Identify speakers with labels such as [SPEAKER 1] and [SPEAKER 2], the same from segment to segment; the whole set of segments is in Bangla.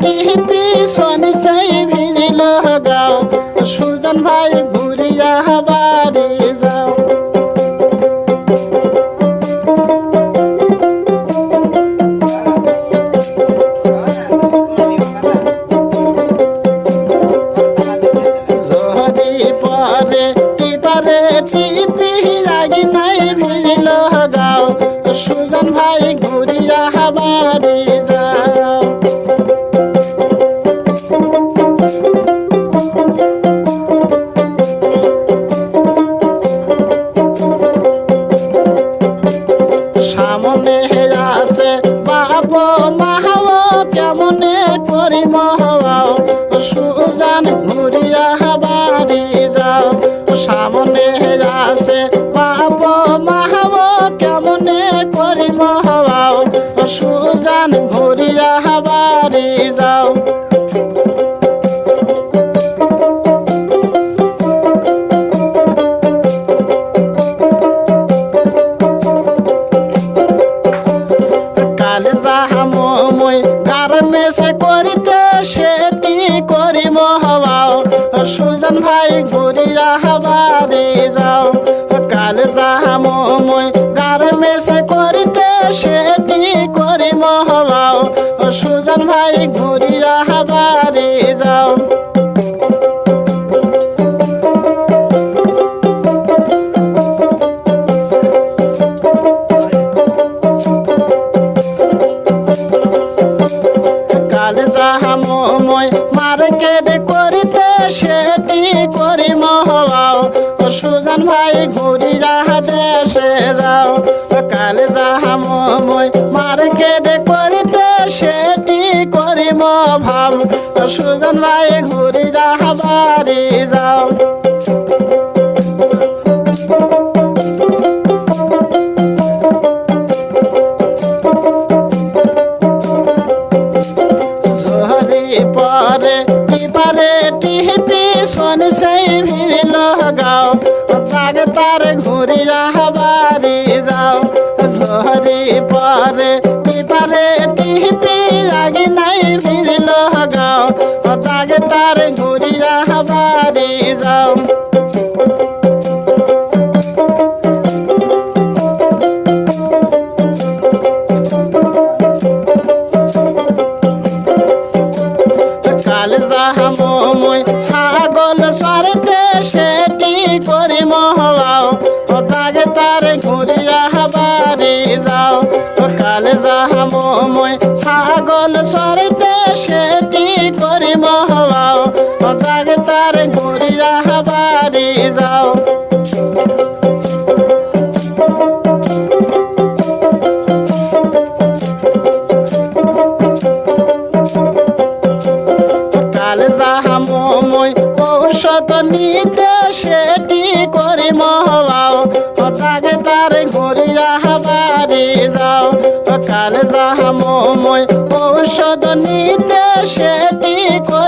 [SPEAKER 1] টিপি শনি সেই ভিজিল গাও গার্মেন্টসে করিতে সেটি করি মহাও সুজন ভাই ঘুরিয়া বাড়ি যাও। কাল যাহা মই গার্মেন্টসে করিতে সেটি করি মহাও সুজন ভাই ঘুরিয়া বাড়ি মই মার্কেট করিতে সেটি করি মহাও। সুজন ভাই ঘুরিয়া দেশে যাও। কাল যাহা মই মার্কেট করিতে সেটি করি ভাব সুজন ভাই ঘুরিয়া বাড়ি যাও। টিপারে টিপি শোন সেই ভিড় গাও তাগ তার ঘুরিয়া বাড়ি যাও। ঝরি পরে টিপারে টিপি লাগি নাই ভিড় গাও তাগ তার ঘুরিয়া বাড়ি যাও। করি মহাও ও তাগে তার ঘুরিয়া বাড়ি যাও। কাল যাহামো মই ঔষধ নিতে সেটি করি মহাও তাকে তার ঘুরিয়া বাড়ি যাও। কাল যাহামো মই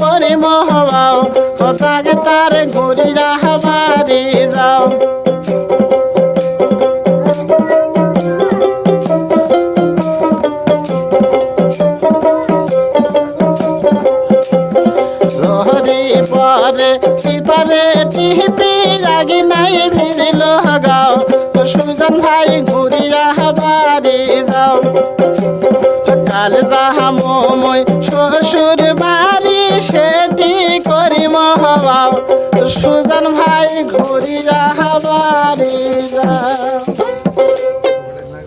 [SPEAKER 1] করি মহাও তাকে তার ঘুরিয়া বাড়ি যাও। পরে টিপারে টিপি লাগি নাই ভিজিল গাও সুজন ভাই ঘুরিয়া বাড়ি যাও। কাল শ্বশুর বাড়ি সেটি করি মহাবা সুজন ভাই ঘুরিয়া বাড়ি